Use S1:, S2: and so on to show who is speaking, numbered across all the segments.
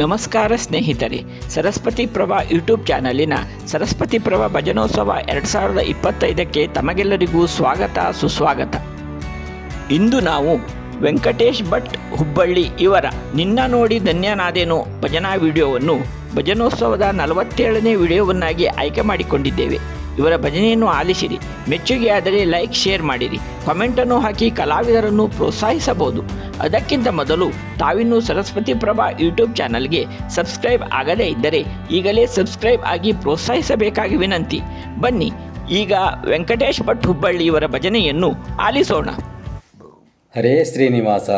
S1: ನಮಸ್ಕಾರ ಸ್ನೇಹಿತರೆ, ಸರಸ್ವತಿ ಪ್ರಭಾ ಯೂಟ್ಯೂಬ್ ಚಾನಲಿನ ಸರಸ್ವತಿ ಪ್ರಭಾ ಭಜನೋತ್ಸವ ಎರಡು ಸಾವಿರದ ಇಪ್ಪತ್ತೈದಕ್ಕೆ ತಮಗೆಲ್ಲರಿಗೂ ಸ್ವಾಗತ, ಸುಸ್ವಾಗತ. ಇಂದು ನಾವು ವೆಂಕಟೇಶ್ ಭಟ್ ಹುಬ್ಬಳ್ಳಿ ಇವರ ನಿನ್ನ ನೋಡಿ ಧನ್ಯನಾದೇನು ಭಜನಾ ವಿಡಿಯೋವನ್ನು ಭಜನೋತ್ಸವದ ನಲವತ್ತೇಳನೇ ವಿಡಿಯೋವನ್ನಾಗಿ ಆಯ್ಕೆ ಮಾಡಿಕೊಂಡಿದ್ದೇವೆ. ಇವರ ಭಜನೆಯನ್ನು ಆಲಿಸಿರಿ. ಮೆಚ್ಚುಗೆಯಾದರೆ ಲೈಕ್ ಶೇರ್ ಮಾಡಿರಿ. ಕಮೆಂಟನ್ನು ಹಾಕಿ ಕಲಾವಿದರನ್ನು ಪ್ರೋತ್ಸಾಹಿಸಬಹುದು. ಅದಕ್ಕಿಂತ ಮೊದಲು ತಾವಿನ್ನೂ ಸರಸ್ವತಿ ಪ್ರಭಾ ಯೂಟ್ಯೂಬ್ ಚಾನಲ್ಗೆ ಸಬ್ಸ್ಕ್ರೈಬ್ ಆಗದೇ ಇದ್ದರೆ ಈಗಲೇ ಸಬ್ಸ್ಕ್ರೈಬ್ ಆಗಿ ಪ್ರೋತ್ಸಾಹಿಸಬೇಕಾಗಿ ವಿನಂತಿ. ಬನ್ನಿ, ಈಗ ವೆಂಕಟೇಶ್ ಭಟ್ ಹುಬ್ಬಳ್ಳಿ ಇವರ ಭಜನೆಯನ್ನು ಆಲಿಸೋಣ.
S2: ಹರೇ ಶ್ರೀನಿವಾಸ.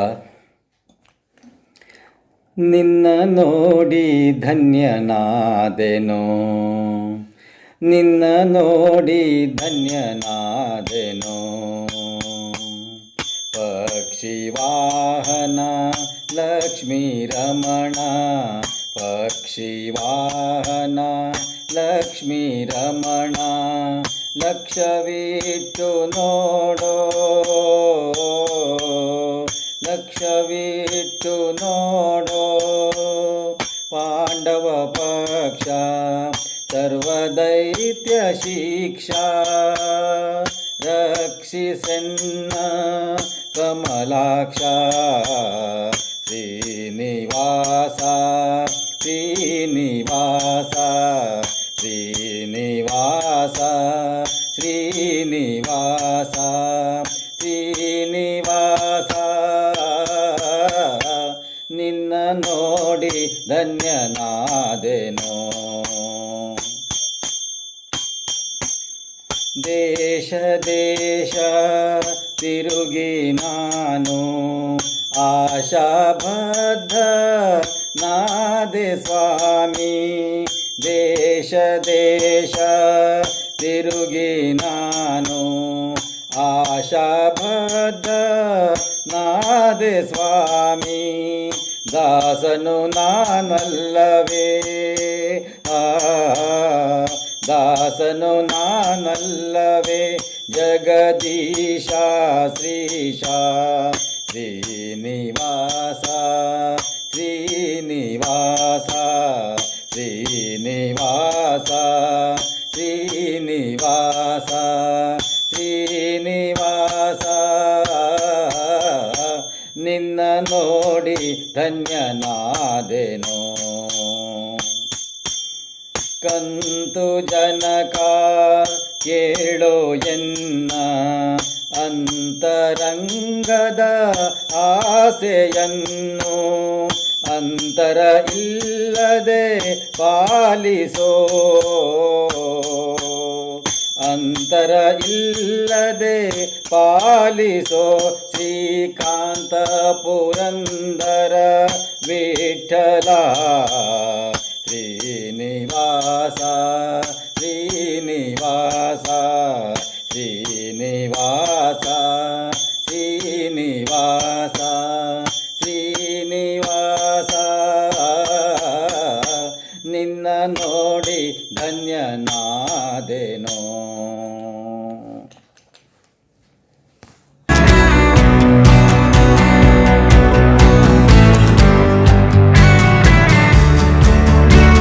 S2: ನಿನ್ನ ನೋಡಿ ಧನ್ಯನಾದೆನೋ. ನಿನ್ನ ನೋಡಿ ಧನ್ಯನಾದೆನೋ. ಪಕ್ಷಿ ವಾಹನ, ಲಕ್ಷ್ಮೀ ರಮಣ. ಪಕ್ಷಿ ವಾಹನ, ಲಕ್ಷ್ಮೀ ರಮಣ. ಲಕ್ಷವಿಟ್ಟು ನೋಡೋ ಲಕ್ಷವಿಟ್ಟು ನೋಡೋ. ಪಾಂಡವ ಪಕ್ಷ ಸರ್ವದೈತ್ಯ ಶಿಕ್ಷಾ ರಕ್ಷಿಸನ್ನ ಕಮಲಾಕ್ಷ ಶ್ರೀನಿವಾಸ ಶ್ರೀನಿವಾಸ ಶ್ರೀನಿವಾಸ ಶ್ರೀನಿವಾಸ ಶ್ರೀನಿವಾಸ ನಿನ್ನ ನೋಡಿ ಧನ್ಯನಾದೆನೋ ದೇಶ ದೇಶ ತಿರುಗಿ ನಾನು ಆಶಾಬದ್ಧ ನಾದೆ ಸ್ವಾಮಿ ದೇಶ ದೇಶ ತಿರುಗಿ ನಾನು ಆಶಾಬದ್ಧ ನಾದೆ ಸ್ವಾಮಿ ದಾಸನು ನಾನಲ್ಲವೇ ಆ ದಾಸನು ನಾನಲ್ಲವೇ? ಜಗದೀಶ ಶ್ರೀಶ ಶ್ರೀನಿವಾಸ ಶ್ರೀನಿವಾಸ ಶ್ರೀನಿವಾಸ ಶ್ರೀನಿವಾಸ ಶ್ರೀನಿವಾಸ. ನಿನ್ನ ನೋಡಿ ಧನ್ಯನಾದೆನೋ. ಕಂತು ಜನಕ ಕೇಳೋ ಎನ್ನ ಅಂತರಂಗದ ಆಸೆಯನ್ನು ಅಂತರ ಇಲ್ಲದೆ ಪಾಲಿಸೋ ಅಂತರ ಇಲ್ಲದೆ ಪಾಲಿಸೋ ಶ್ರೀಕಾಂತ ಪುರಂದರ ವಿಠಲ ಶ್ರೀನಿವಾಸ ಶ್ರೀನಿವಾಸ ಶ್ರೀನಿವಾಸ ಶ್ರೀನಿವಾಸ ಶ್ರೀನಿವಾಸ. ನಿನ್ನ ನೋಡಿ ಧನ್ಯನಾದೆನೋ.